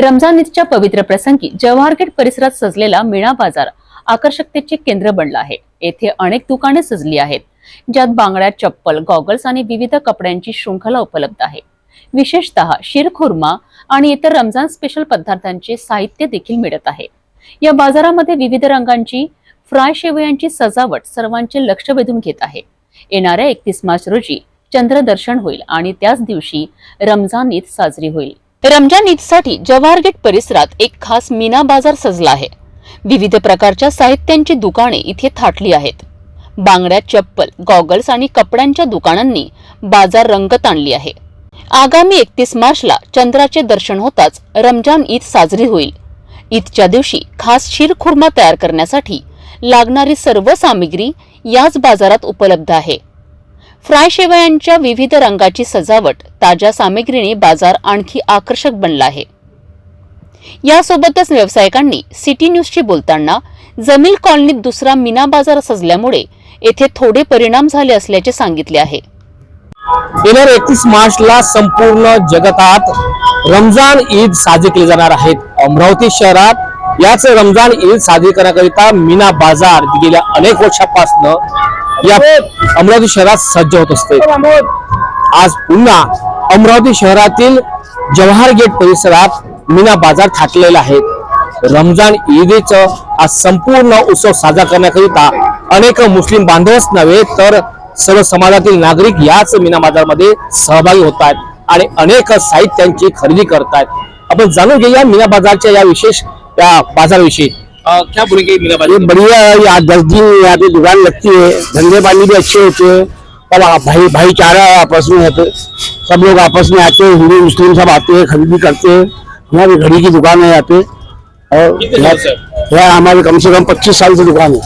रमजान ईदच्या पवित्र प्रसंगी जवाहर गेट परिसरात सजलेला मीणा बाजार आकर्षकतेचे केंद्र बनला आहे. येथे अनेक दुकाने सजली आहेत. ज्यात बांगड्या चप्पल गॉगल्स आणि विविध कपड्यांची शृंखला उपलब्ध आहे. विशेषतः शिरखुर्मा आणि इतर रमजान स्पेशल पदार्थांचे साहित्य देखील मिळत आहे. या बाजारामध्ये विविध रंगांची फ्राय शेवयांची सजावट सर्वांचे लक्ष वेधून घेत आहे. येणाऱ्या एकतीस मार्च रोजी चंद्रदर्शन होईल आणि त्याच दिवशी रमजान ईद साजरी होईल. रमजान ईदसाठी जवाहर गेट परिसरात एक खास मीना बाजार सजला आहे. विविध प्रकारच्या साहित्यांची दुकाने इथे थाटली आहेत. बांगड्या चप्पल गॉगल्स आणि कपड्यांच्या दुकानांनी बाजार रंगत आणली आहे. आगामी एकतीस मार्चला चंद्राचे दर्शन होताच रमजान ईद साजरी होईल. ईदच्या दिवशी खास शिरखुर्मा तयार करण्यासाठी लागणारी सर्व सामग्री याच बाजारात उपलब्ध आहे. फ्राय शेवयांच्या विविध रंगाची सजावट ताज्या सामग्रीने बाजार आणखी आकर्षक बनला आहे. यासोबतच व्यावसायिकांनी सिटी न्यूजशी बोलताना जमील कॉलनीत दुसरा मीना बाजार सजल्यामुळे येथे थोडे परिणाम झाले असल्याचे सांगितले आहे. येणाऱ्या एकतीस मार्चला संपूर्ण जगतात रमजान ईद साजरी केली जाणार आहेत अमरावती शहरात याच रमजान ईद साजरी करण्याकरिता मीना बाजार गेल्या अनेक वर्षापासून या अमरावती शहरात सज्ज होत असते. आज पुन्हा अमरावती शहरातील जवाहर गेट परिसरात मीना बाजार थाटलेला आहे. रमजान ईदीचं आज संपूर्ण उत्सव साजरा करण्याकरिता अनेक मुस्लिम बांधवच नव्हे तर सर्व समाजातील नागरिक याच मीना बाजारमध्ये सहभागी होत आहेत आणि अनेक साहित्यांची खरेदी करतायत आपण जाणून घेऊया मीना बाजारच्या या विशेष या बाजारविषयी. क्या बोलेंगे ये बढ़िया है यहाँ दस दिन यहाँ पे दुकान लगती है। धंधे पानी भी अच्छे होते हैं। और भाई भाईचारा है आपस में यहाँ पे। सब लोग आपस में आते हैं हिंदू मुस्लिम सब आते हैं खरीदी करते हैं। यहाँ भी घड़ी की दुकान है यहाँ पे। और? यहाँ हमारे कम से कम पच्चीस साल से दुकान है।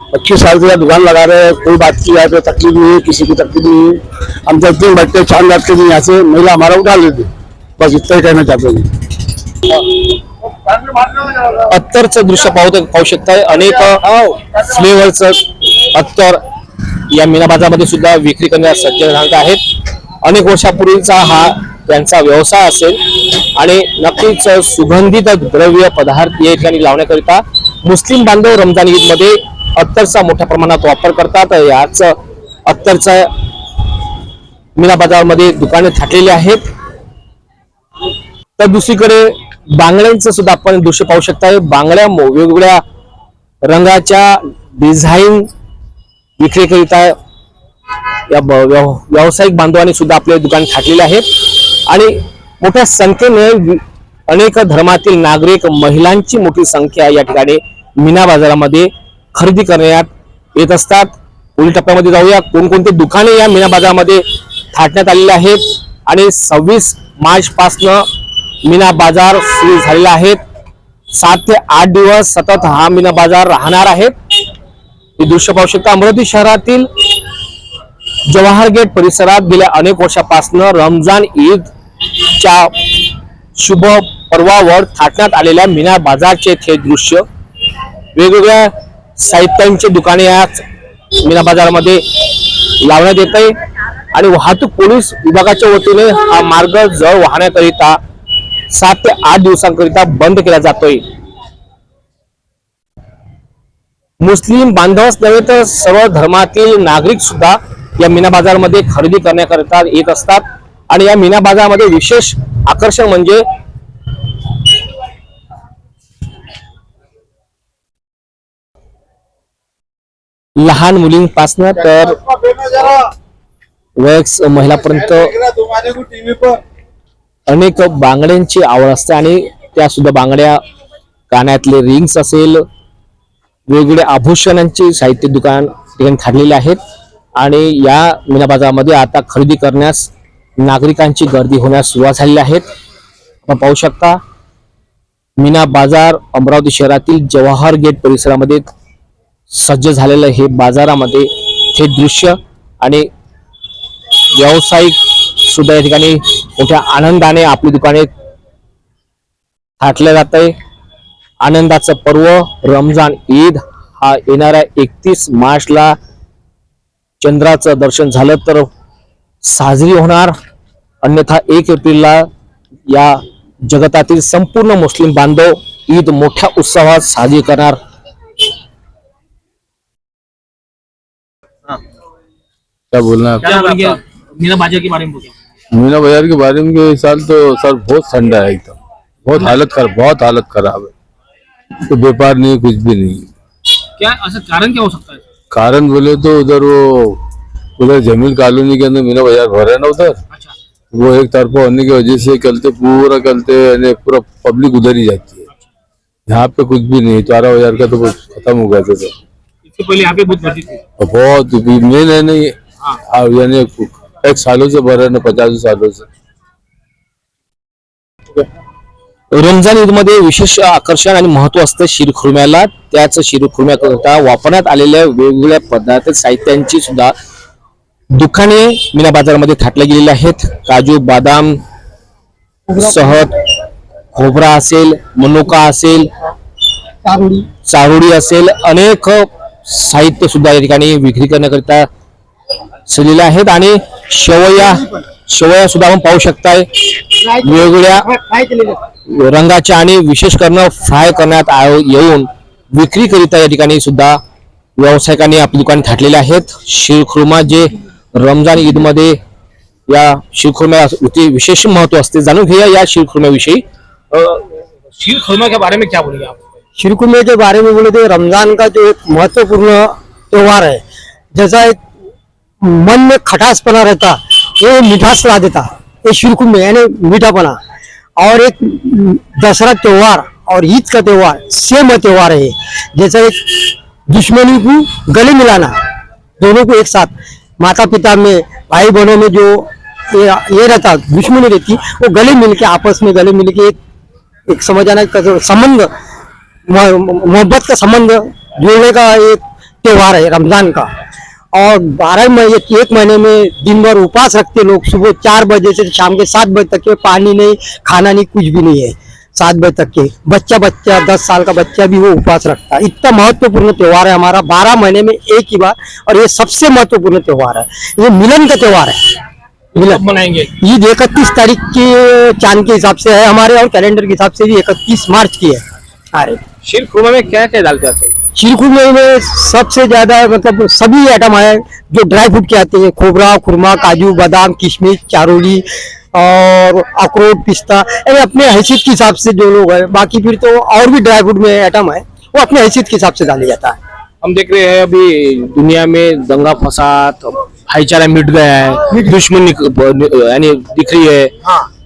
पच्चीस साल से यहाँ दुकान लगा रहे हैं। कोई बात की यहाँ पे तकलीफ़ नहीं है किसी की तकलीफ़ नहीं है। हम दस दिन बैठते चाँद रात के दिन यहाँ से महिला हमारा उठा लेते बस इतना ही कहना चाहते हैं। अत्तरचं दृश्य पाहू पाहू शकताय. अनेक फ्लेवरचं अत्तर या मीना बाजारमध्ये सुद्धा विक्री करण्यास सज्ज राहत आहेत. अनेक वर्षापूर्वीचा हा त्यांचा व्यवसाय असेल. आणि नक्कीच सुगंधित द्रव्य पदार्थ या ठिकाणी लावण्याकरिता मुस्लिम बांधव रमजान ईदमध्ये अत्तरचा मोठ्या प्रमाणात वापर करतात. याच अत्तरचा मीना बाजारमध्ये दुकाने थाटलेली आहेत. तर दुसरीकडे बांगड्यांचं सुद्धा आपण दृश्य पाहू शकता बांगड्या वेगवेगळ्या रंगाच्या डिझाईन विक्रीकरिता या ब- व्यव- व्यावसायिक बांधवांनी सुद्धा आपले दुकान थाटलेले आहेत. आणि मोठ्या संख्येने अनेक धर्मातील नागरिक महिलांची मोठी संख्या या ठिकाणी मीना बाजारामध्ये खरेदी करण्यात येत असतात. पुढील टप्प्यामध्ये जाऊया. कोणकोणती दुकाने या मीना बाजारामध्ये थाटण्यात आलेले आहेत? आणि सव्वीस मार्च पासनं मीना बाजार सुरू झालेला आहे. सात ते आठ दिवस सतत हा मीना बाजार राहणार आहे. हे दृश्य पाहू शकता अमरावती शहरातील जवाहर गेट परिसरात गेल्या अनेक वर्षापासून रमजान ईदच्या शुभ पर्वावर थाटण्यात आलेल्या मीना बाजारचे हे दृश्य. वेगवेगळ्या साहित्यांचे दुकाने आज मीना बाजारामध्ये लावण्यात येत आहे. आणि वाहतूक पोलीस विभागाच्या वतीने हा मार्ग जळ वाहण्याकरिता सात ते आठ दिवसांकरिता बंद केला जातोय. मुस्लिम बांधवच नव्हे तर सर्व धर्मातील नागरिक सुद्धा या मीना बाजारमध्ये खरेदी करण्याकरिता येत असतात. आणि या मीना बाजारमध्ये विशेष आकर्षण म्हणजे लहान मुलींपासनं तर वयस्क महिलापर्यंत अनेक बांगड्यांची आवड असते आणि त्या सुद्धा बांगड्या कानातले रिंग्स असेल वेगवेगळ्या आभूषणांचे साहित्य दुकान ठिकाणी ठरलेले आहेत. आणि या मीना बाजारामध्ये आता खरेदी करण्यास नागरिकांची गर्दी होण्यास सुरुवात झालेली आहेत आपण पाहू शकता मीना बाजार अमरावती शहरातील जवाहर गेट परिसरामध्ये सज्ज झालेलं हे बाजारामध्ये हे दृश्य आणि व्यावसायिक सुद्धा या ठिकाणी मोठ्या आनंदाने आपली दुकाने थाटल्या जात आहे आनंदाचं पर्व रमजान ईद हा येणाऱ्या एकतीस मार्चला चंद्राचं दर्शन झालं तर साजरी होणार. अन्यथा एक एप्रिलला या जगतातील संपूर्ण मुस्लिम बांधव ईद मोठ्या उत्सवात साजरी करणार. क्या बोलना है क्या बोलेंगे मीना बाजार के बारे में मीना बाज़ार के बारे में इस साल तो सर बहुत ठंडा है एकदम। बहुत हालत खराब बहुत हालत खराब है। तो व्यापार नहीं कुछ भी नहीं। क्या ऐसा कारण क्या हो सकता है? कारण बोले तो उधर वो उधर ज़मीन कॉलोनी के अंदर मीना बाज़ार भर है ना उधर? अच्छा। वो एक तरफा होने की वजह से कलते पूरा कलते यानी पूरा पब्लिक उधर ही जाती है। यहाँ पे कुछ भी नहीं चारा बाज़ार का तो बस खत्म हो गया था। इससे पहले यहाँ पे बहुत मेन है नहीं हाँ, यानी एक सालों से भर है ना पचास सालों से रमजान ईदमध्ये विशेष आकर्षण आणि महत्त्व असतं शिरखुर्म्याला. त्याच शिरखुर्म्याकरता वापरण्यात आलेल्या वेगवेगळ्या पदार्थ साहित्यांची सुद्धा दुकाने मीना बाजारामध्ये थाटल्या गेलेल्या आहेत. काजू बदाम सहद खोबरा असेल मनुका असेल चारोळी असेल अनेक साहित्य सुद्धा या ठिकाणी विक्री करण्याकरिता सजलेले आहेत. आणि शेवया शेवया सुद्धा आपण पाहू शकताय. वेगवेगळ्या रंगाच्या आणि विशेष करणं फ्राय करण्यात आ- येऊन विक्री करिता या ठिकाणी सुद्धा व्यावसायिकांनी आपली दुकाने थाटलेले आहेत. शिरखुर्मा जे रमजान ईदमध्ये या शिरखुर्म्या विशेष महत्त्व असते. जाणून घेऊया या शिरखुर्म्याविषयी. शीर खुरमा के बारे में क्या बोलेंगे आप? के बारे में बोले तो रमजान का जो एक महत्त्वपूर्ण त्योहार है जैसा एक मन में खटासपना रहता वो मिठास ला देता ये शिरकुमे यानी मीठापना। और एक दसरा त्योहार और ईद का त्योहार सेम त्योहार है। जैसा एक दुश्मनी को गले मिलाना दोनों को एक साथ। माता पिता में भाई बहनों में जो ये, रहता दुश्मनी रहती वो गले मिल के आपस में गले मिल के एक एक समझ आना का संबंध मोहब्बत का संबंध जोड़ने का एक त्योहार है रमज़ान का। और बारह महीने एक महीने में दिन भर उपवास रखते लोग सुबह चार बजे से शाम के सात बजे तक के पानी नहीं खाना नहीं कुछ भी नहीं है। सात बजे तक के। बच्चा बच्चा दस साल का बच्चा भी वो उपवास रखता है। इतना महत्वपूर्ण त्योहार है हमारा। बारह महीने में एक ही बार और ये सबसे महत्वपूर्ण त्योहार है। ये मिलन का त्योहार है। मिलन। मनाएँगे? ईद इकतीस तारीख के चाँद के हिसाब से है हमारे और कैलेंडर के हिसाब से भी इकतीस मार्च की है। अरे शिरखुर्मा में क्या क्या डालते हैं शिरकुट में में सबसे ज़्यादा मतलब सभी आइटम है जो ड्राई फ्रूट के आते हैं। खोबरा खुरमा काजू बादाम किशमिश चारोली और अखरोट पिस्ता ये अपने हैसियत के हिसाब से जो लोग है। बाकी फिर तो और भी ड्राई फ्रूट में आइटम है वो अपने हैसियत के हिसाब से डाले जाता है। हम देख रहे हैं अभी दुनिया में दंगा फसाद भाईचारा मिट गया है दुश्मनी यानी दिख रही है।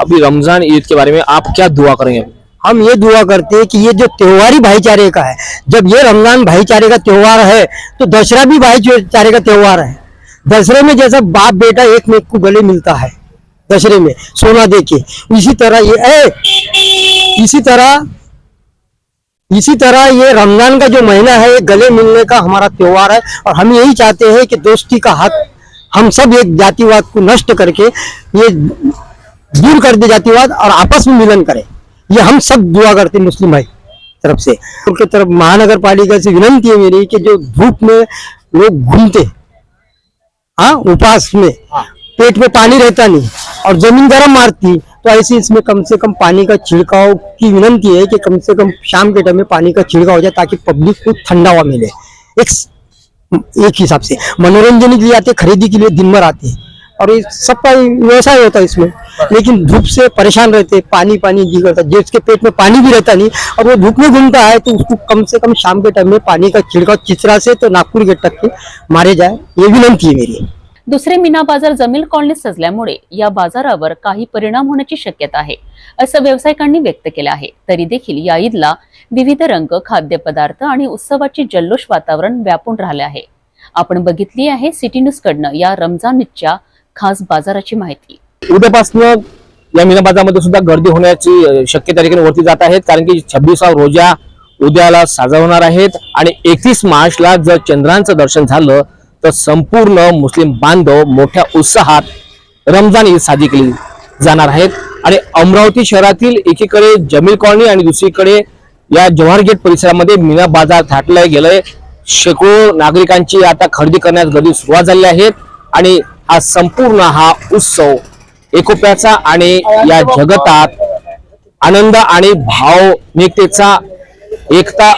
अभी रमज़ान ईद के बारे में आप क्या दुआ करेंगे? हम ये दुआ करते हैं कि ये जो त्योहारी भाईचारे का है जब ये रमज़ान भाईचारे का त्योहार है तो दशहरा भी भाईचारे का त्योहार है। दशहरे में जैसा बाप बेटा एक में को गले मिलता है दशहरे में सोना दे के इसी तरह ये ए, इसी तरह इसी तरह ये रमज़ान का जो महीना है ये गले मिलने का हमारा त्योहार है और हम यही चाहते हैं कि दोस्ती का हक हम सब एक जातिवाद को नष्ट करके ये दूर कर दे जातिवाद और आपस में मिलन करें। ये हम सब दुआ करते हैं मुस्लिम भाई तरफ़ से। उनके तरफ़ महानगर पालिका से विनंती है मेरी कि जो धूप में लोग घूमते हाँ उपास में पेट में पानी रहता नहीं और ज़मीन गर्म मारती तो ऐसे इसमें कम से कम पानी का छिड़काव की विनंती है कि कम से कम शाम के टाइम में पानी का छिड़काव हो जाए ताकि पब्लिक को ठंडा हुआ मिले। एक एक हिसाब से मनोरंजन के लिए आते खरीदी के लिए दिन भर आते हैं। और ये सबका व्यवसाय होता है इसमें। लेकिन धूप से परेशान रहते पानी पानी जी करता जिसके पेट में पानी भी रहता नहीं। और वो धूप में घूमता है तो उसको कम से कम शाम के टाइम में पानी का छिड़काव चिचरा से तो नागपुर गेट तक के मारे जाए ये विनंती है मेरी। दुसरे मीना बाजार जमील कॉलनीत सजल्यामुळे या बाजारावर काही परिणाम होण्याची शक्यता आहे असं व्यावसायिकांनी व्यक्त केलं आहे. तरी देखील या ईदला विविध रंग खाद्यपदार्थ आणि उत्सवाची जल्लोष वातावरण व्यापून राहिले आहे. आपण बघितली आहे सिटी न्यूज कडनं या रमजान ईदच्या खास बाजाराची माहिती. उद्यापासून या मीना बाजारामध्ये सुद्धा गर्दी होण्याची शक्यता ठिकाणी वरती जात आहेत. कारण की छब्बीसा रोजा उद्याला साजरा होणार आहेत. आणि एकतीस मार्चला जर चंद्रांचं दर्शन झालं तर संपूर्ण मुस्लिम बांधव मोठ्या उत्साहात रमजान ईद साजरी केली जाणार आहेत. आणि अमरावती शहरातील एकीकडे जमील कॉलनी आणि दुसरीकडे या जवाहर गेट परिसरामध्ये मीना बाजार थाटला गेलंय. शेकडो नागरिकांची आता खरेदी करण्यास गर्दी सुरुवात झाली आहे. आणि हा संपूर्ण हा उत्सव एकोप्याचा आणि या जगतात आनंद आणि भावनिकतेचा एकता